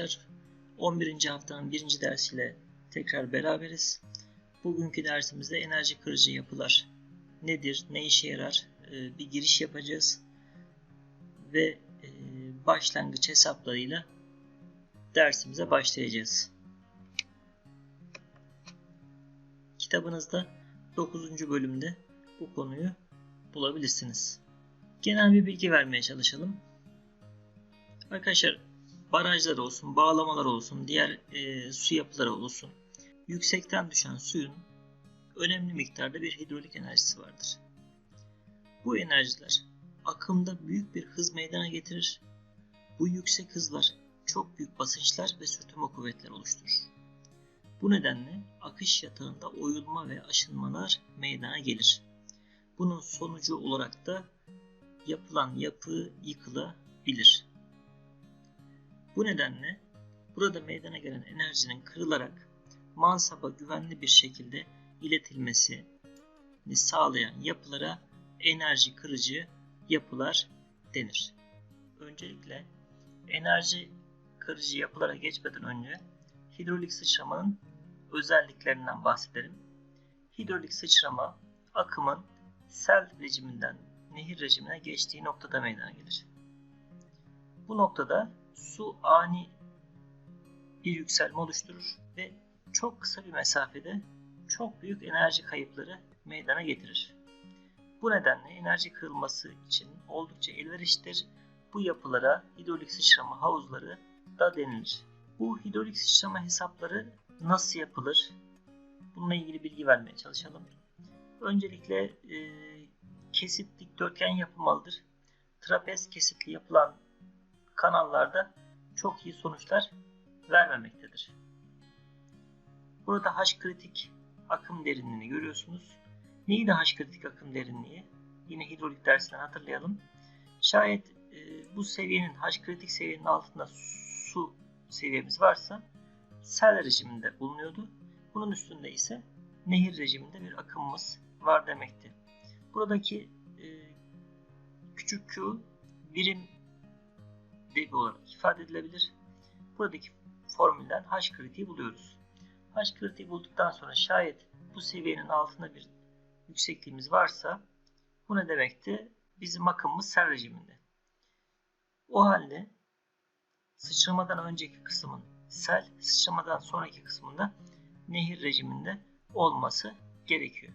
arkadaşlar. 11. haftanın 1. dersiyle tekrar beraberiz. Bugünkü dersimizde enerji kırıcı yapılar nedir, ne işe yarar e, bir giriş yapacağız. Ve e, başlangıç hesaplarıyla dersimize başlayacağız. Kitabınızda 9. bölümde bu konuyu bulabilirsiniz. Genel bir bilgi vermeye çalışalım. Arkadaşlar barajlar olsun, bağlamalar olsun, diğer e, su yapıları olsun. Yüksekten düşen suyun önemli miktarda bir hidrolik enerjisi vardır. Bu enerjiler akımda büyük bir hız meydana getirir. Bu yüksek hızlar çok büyük basınçlar ve sürtünme kuvvetleri oluşturur. Bu nedenle akış yatağında oyulma ve aşınmalar meydana gelir. Bunun sonucu olarak da yapılan yapı yıkılabilir. Bu nedenle burada meydana gelen enerjinin kırılarak mansaba güvenli bir şekilde iletilmesini sağlayan yapılara enerji kırıcı yapılar denir. Öncelikle enerji kırıcı yapılara geçmeden önce hidrolik sıçramanın özelliklerinden bahsedelim. Hidrolik sıçrama akımın sel rejiminden nehir rejimine geçtiği noktada meydana gelir. Bu noktada su ani bir yükselme oluşturur ve çok kısa bir mesafede çok büyük enerji kayıpları meydana getirir. Bu nedenle enerji kırılması için oldukça elverişlidir. Bu yapılara hidrolik sıçrama havuzları da denilir. Bu hidrolik sıçrama hesapları nasıl yapılır? Bununla ilgili bilgi vermeye çalışalım. Öncelikle e, kesit dikdörtgen yapılmalıdır. Trapez kesitli yapılan kanallarda çok iyi sonuçlar vermemektedir. Burada H kritik akım derinliğini görüyorsunuz. Neydi H kritik akım derinliği? Yine hidrolik dersinden hatırlayalım. Şayet e, bu seviyenin H kritik seviyenin altında su seviyemiz varsa sel rejiminde bulunuyordu. Bunun üstünde ise nehir rejiminde bir akımımız var demekti. Buradaki e, küçük q birim debi olarak ifade edilebilir. Buradaki formülden H kritiği buluyoruz. H kritiği bulduktan sonra şayet bu seviyenin altında bir yüksekliğimiz varsa bu ne demekti? Bizim akımımız sel rejiminde. O halde sıçramadan önceki kısmın sel, sıçramadan sonraki kısmında nehir rejiminde olması gerekiyor.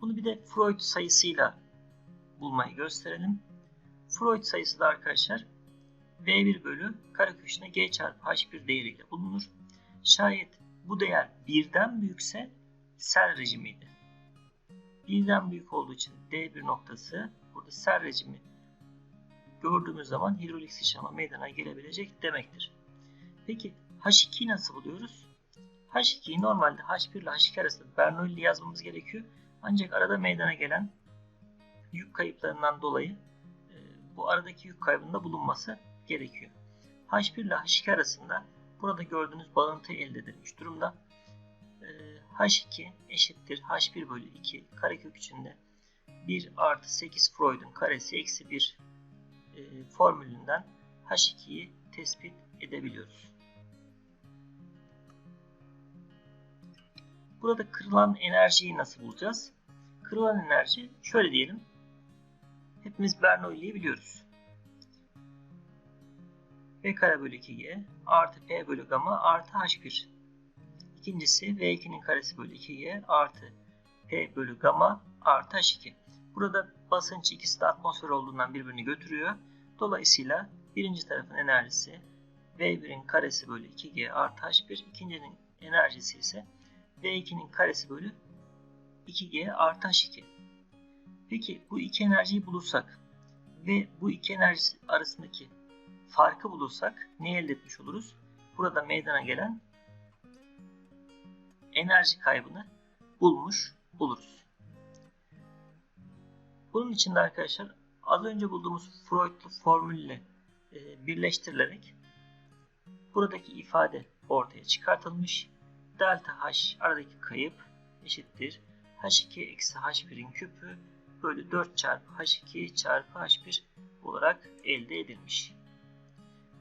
Bunu bir de Freud sayısıyla bulmayı gösterelim. Freud sayısı da arkadaşlar V1 bölü kareköküne G çarpı H1 değeriyle bulunur. Şayet bu değer birden büyükse sel rejimiydi. Birden büyük olduğu için D1 noktası burada sel rejimi gördüğümüz zaman hidrolik sıçrama meydana gelebilecek demektir. Peki H2'yi nasıl buluyoruz? H2'yi normalde H1 ile H2 arasında Bernoulli yazmamız gerekiyor. Ancak arada meydana gelen yük kayıplarından dolayı bu aradaki yük kaybında bulunması gerekiyor. H1 ile H2 arasında burada gördüğünüz bağıntı elde edilmiş durumda. E, H2 eşittir H1 bölü 2 karekök içinde 1 artı 8 Freud'un karesi eksi 1 e, formülünden H2'yi tespit edebiliyoruz. Burada kırılan enerjiyi nasıl bulacağız? Kırılan enerji şöyle diyelim. Hepimiz Bernoulli'yi biliyoruz. V kare bölü 2G artı P bölü gamma artı H1. İkincisi V2'nin karesi bölü 2G artı P bölü gamma artı H2. Burada basınç ikisi de atmosfer olduğundan birbirini götürüyor. Dolayısıyla birinci tarafın enerjisi V1'in karesi bölü 2G artı H1. İkincinin enerjisi ise V2'nin karesi bölü 2G artı H2. Peki bu iki enerjiyi bulursak ve bu iki enerji arasındaki farkı bulursak ne elde etmiş oluruz? Burada meydana gelen enerji kaybını bulmuş oluruz. Bunun için de arkadaşlar az önce bulduğumuz Freud'lu formülle e, birleştirilerek buradaki ifade ortaya çıkartılmış delta h aradaki kayıp eşittir h2 eksi h1'in küpü bölü 4 çarpı h2 çarpı h1 olarak elde edilmiş.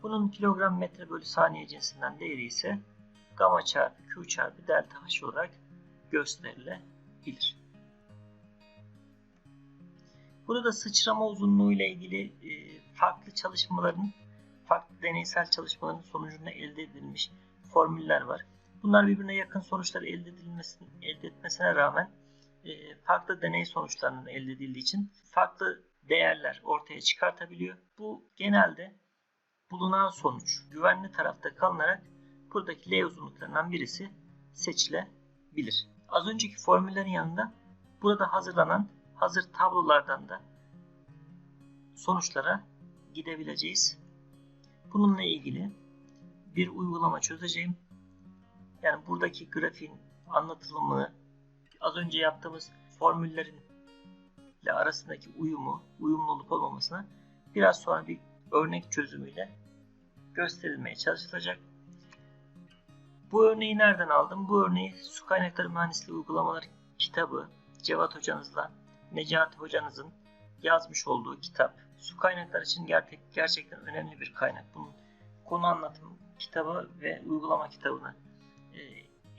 Bunun kilogram metre bölü saniye cinsinden değeri ise gamma çarpı Q çarpı delta H olarak gösterilebilir. Burada sıçrama uzunluğu ile ilgili e, farklı çalışmaların, farklı deneysel çalışmaların sonucunda elde edilmiş formüller var. Bunlar birbirine yakın sonuçlar elde edilmesine, elde etmesine rağmen e, farklı deney sonuçlarının elde edildiği için farklı değerler ortaya çıkartabiliyor. Bu genelde bulunan sonuç güvenli tarafta kalınarak buradaki L uzunluklarından birisi seçilebilir. Az önceki formüllerin yanında burada hazırlanan hazır tablolardan da sonuçlara gidebileceğiz. Bununla ilgili bir uygulama çözeceğim. Yani buradaki grafiğin anlatılımını az önce yaptığımız formüllerin ile arasındaki uyumu, uyumlu olup olmamasına biraz sonra bir örnek çözümüyle gösterilmeye çalışılacak. Bu örneği nereden aldım? Bu örneği Su Kaynakları Mühendisliği Uygulamaları kitabı Cevat hocanızla Necati hocanızın yazmış olduğu kitap. Su kaynakları için gerçekten önemli bir kaynak. Bunun konu anlatım kitabı ve uygulama kitabını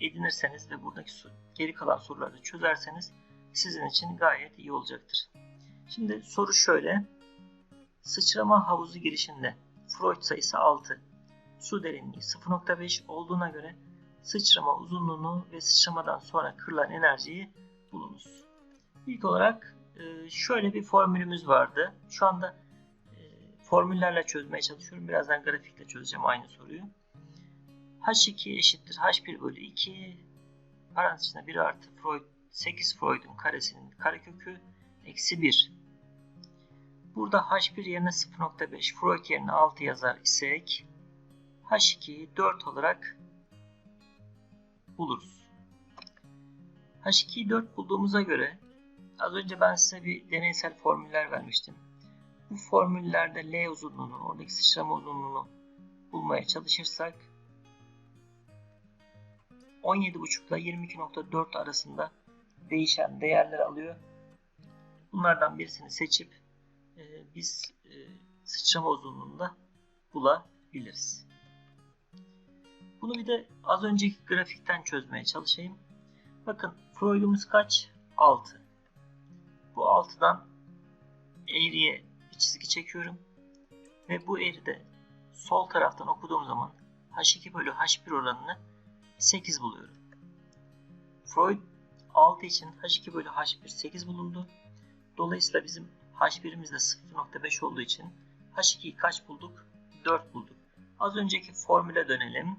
edinirseniz ve buradaki geri kalan soruları da çözerseniz sizin için gayet iyi olacaktır. Şimdi soru şöyle. Sıçrama havuzu girişinde Freud sayısı 6. Su derinliği 0.5 olduğuna göre sıçrama uzunluğunu ve sıçramadan sonra kırılan enerjiyi bulunuz. İlk olarak e, şöyle bir formülümüz vardı. Şu anda e, formüllerle çözmeye çalışıyorum. Birazdan grafikle çözeceğim aynı soruyu. H2 eşittir H1 bölü 2 parantez içinde 1 artı Freud 8 Freud'un karesinin karekökü eksi 1. Burada H1 yerine 0.5 Freud yerine 6 yazar isek H2'yi 4 olarak buluruz. H2'yi 4 bulduğumuza göre az önce ben size bir deneysel formüller vermiştim. Bu formüllerde L uzunluğunu, oradaki sıçrama uzunluğunu bulmaya çalışırsak 17.5 ile 22.4 arasında değişen değerler alıyor. Bunlardan birisini seçip e, biz e, sıçrama uzunluğunda bulabiliriz. Bunu bir de az önceki grafikten çözmeye çalışayım. Bakın Freud'umuz kaç? 6. Bu 6'dan eğriye bir çizgi çekiyorum. Ve bu eğride sol taraftan okuduğum zaman H2 bölü H1 oranını 8 buluyorum. Freud 6 için H2 bölü H1 8 bulundu. Dolayısıyla bizim H1'imiz de 0.5 olduğu için H2'yi kaç bulduk? 4 bulduk. Az önceki formüle dönelim.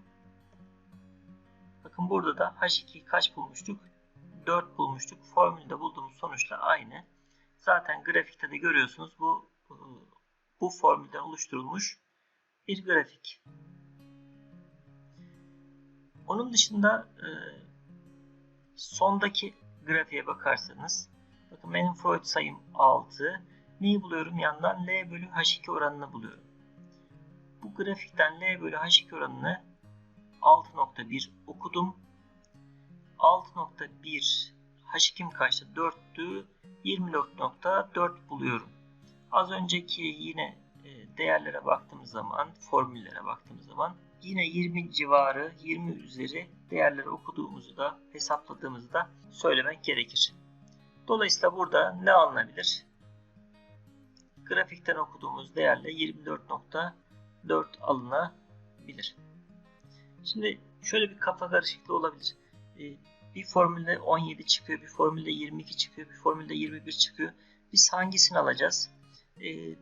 Bakın burada da H2'yi kaç bulmuştuk? 4 bulmuştuk. Formülde bulduğumuz sonuçla aynı. Zaten grafikte de görüyorsunuz bu bu formülden oluşturulmuş bir grafik. Onun dışında e, sondaki grafiğe bakarsanız bakın benim Freud sayım 6. Neyi buluyorum? Yandan L bölü H2 oranını buluyorum. Bu grafikten L bölü H2 oranını 6.1 okudum. 6.1 H2'm kaçtı? 4'tü. 24.4 buluyorum. Az önceki yine e, değerlere baktığımız zaman, formüllere baktığımız zaman yine 20 civarı, 20 üzeri değerleri okuduğumuzu da hesapladığımızı da söylemek gerekir. Dolayısıyla burada ne alınabilir? Grafikten okuduğumuz değerle 24.4 alınabilir. Şimdi şöyle bir kafa karışıklığı olabilir. Ee, bir formülde 17 çıkıyor, bir formülde 22 çıkıyor, bir formülde 21 çıkıyor. Biz hangisini alacağız? Ee,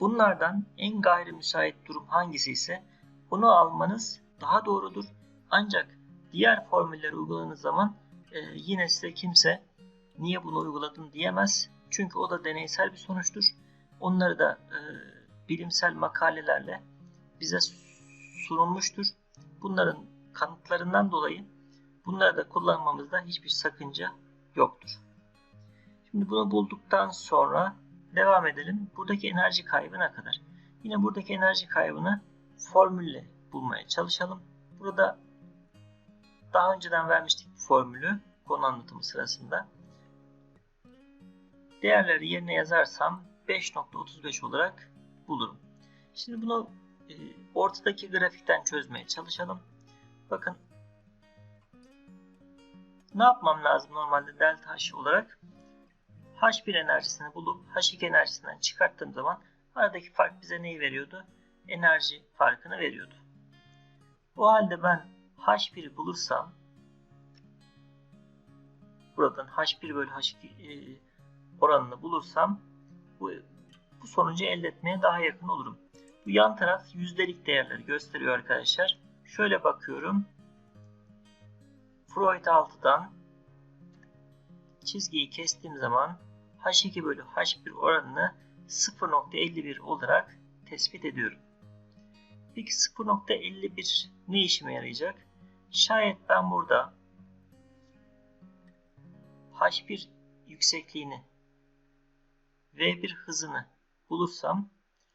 bunlardan en gayri müsait durum hangisi ise bunu almanız daha doğrudur. Ancak diğer formülleri uyguladığınız zaman e, yine size kimse niye bunu uyguladın diyemez. Çünkü o da deneysel bir sonuçtur. Onları da e, bilimsel makalelerle bize sunulmuştur. Bunların kanıtlarından dolayı bunları da kullanmamızda hiçbir sakınca yoktur. Şimdi bunu bulduktan sonra devam edelim. Buradaki enerji kaybı ne kadar? Yine buradaki enerji kaybını formülle bulmaya çalışalım. Burada daha önceden vermiştik bu formülü konu anlatımı sırasında. Değerleri yerine yazarsam 5.35 olarak bulurum. Şimdi bunu e, ortadaki grafikten çözmeye çalışalım. Bakın ne yapmam lazım normalde delta H olarak? H1 enerjisini bulup H2 enerjisinden çıkarttığım zaman aradaki fark bize neyi veriyordu? Enerji farkını veriyordu. O halde ben H1'i bulursam buradan H1 bölü H2 e, oranını bulursam bu, bu sonucu elde etmeye daha yakın olurum. Bu yan taraf yüzdelik değerleri gösteriyor arkadaşlar. Şöyle bakıyorum. Freud 6'dan çizgiyi kestiğim zaman H2 bölü H1 oranını 0.51 olarak tespit ediyorum. Peki 0.51 ne işime yarayacak? Şayet ben burada H1 yüksekliğini V1 hızını bulursam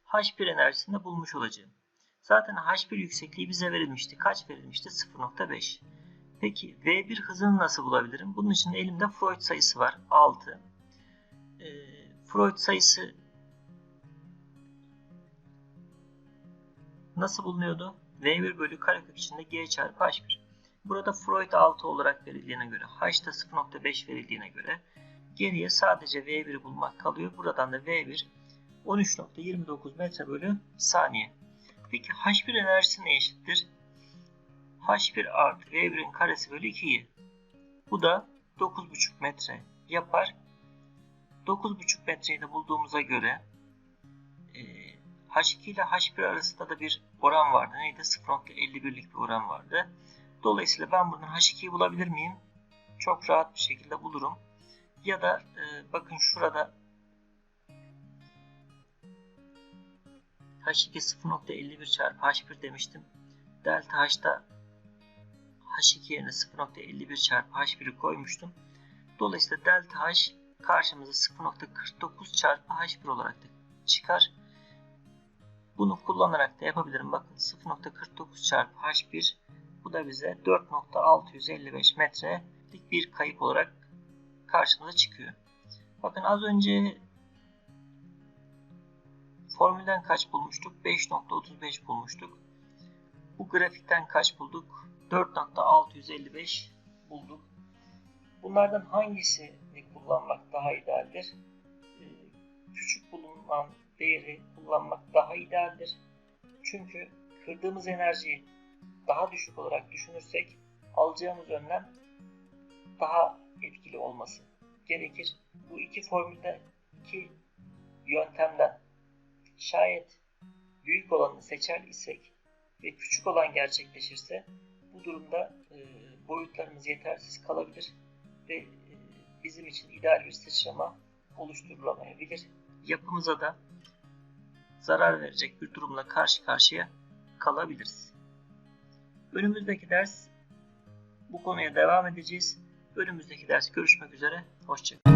H1 enerjisini bulmuş olacağım. Zaten H1 yüksekliği bize verilmişti. Kaç verilmişti? 0.5. Peki V1 hızını nasıl bulabilirim? Bunun için elimde Freud sayısı var. 6. E, Freud sayısı nasıl bulunuyordu? V1 bölü karekök içinde G çarpı H1. Burada Freud 6 olarak verildiğine göre, H da 0.5 verildiğine göre geriye sadece V1'i bulmak kalıyor. Buradan da V1 13.29 metre bölü saniye. Peki H1 enerjisi ne eşittir? H1 artı V1'in karesi bölü 2'yi. Bu da 9.5 metre yapar. 9.5 metreyi de bulduğumuza göre H2 ile H1 arasında da bir oran vardı. Neydi? 0.51'lik bir oran vardı. Dolayısıyla ben buradan H2'yi bulabilir miyim? Çok rahat bir şekilde bulurum. Ya da e, bakın şurada H2 0.51 çarpı H1 demiştim. Delta H'da H2 yerine 0.51 çarpı H1'i koymuştum. Dolayısıyla delta H karşımıza 0.49 çarpı H1 olarak da çıkar. Bunu kullanarak da yapabilirim. Bakın 0.49 çarpı H1 bu da bize 4.655 metrelik bir kayıp olarak karşımıza çıkıyor. Bakın az önce formülden kaç bulmuştuk? 5.35 bulmuştuk. Bu grafikten kaç bulduk? 4.655 bulduk. Bunlardan hangisini kullanmak daha idealdir? Ee, küçük bulunan değeri kullanmak daha idealdir. Çünkü kırdığımız enerjiyi daha düşük olarak düşünürsek alacağımız önlem daha etkili olması gerekir. Bu iki formülde iki yöntemden şayet büyük olanı seçer isek ve küçük olan gerçekleşirse bu durumda e, boyutlarımız yetersiz kalabilir ve e, bizim için ideal bir sıçrama oluşturulamayabilir. Yapımıza da zarar verecek bir durumla karşı karşıya kalabiliriz. Önümüzdeki ders bu konuya devam edeceğiz. Önümüzdeki ders görüşmek üzere. Hoşçakalın.